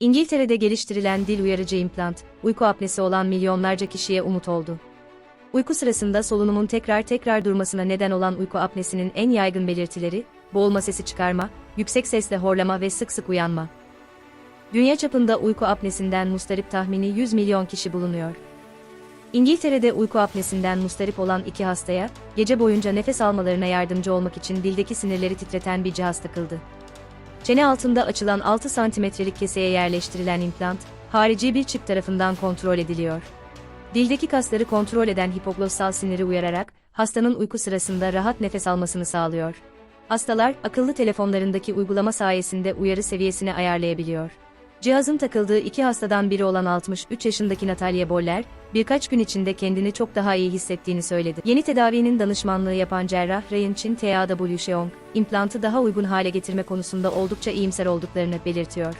İngiltere'de geliştirilen dil uyarıcı implant, uyku apnesi olan milyonlarca kişiye umut oldu. Uyku sırasında solunumun tekrar tekrar durmasına neden olan uyku apnesinin en yaygın belirtileri, boğulma sesi çıkarma, yüksek sesle horlama ve sık sık uyanma. Dünya çapında uyku apnesinden mustarip tahmini 100 milyon kişi bulunuyor. İngiltere'de uyku apnesinden mustarip olan iki hastaya, gece boyunca nefes almalarına yardımcı olmak için dildeki sinirleri titreten bir cihaz takıldı. Çene altında açılan 6 santimetrelik keseye yerleştirilen implant, harici bir çip tarafından kontrol ediliyor. Dildeki kasları kontrol eden hipoglossal siniri uyararak, hastanın uyku sırasında rahat nefes almasını sağlıyor. Hastalar, akıllı telefonlarındaki uygulama sayesinde uyarı seviyesini ayarlayabiliyor. Cihazın takıldığı iki hastadan biri olan 63 yaşındaki Natalya Boller, birkaç gün içinde kendini çok daha iyi hissettiğini söyledi. Yeni tedavinin danışmanlığı yapan cerrah Ryan Chin TAW Sheong, implantı daha uygun hale getirme konusunda oldukça iyimser olduklarını belirtiyor.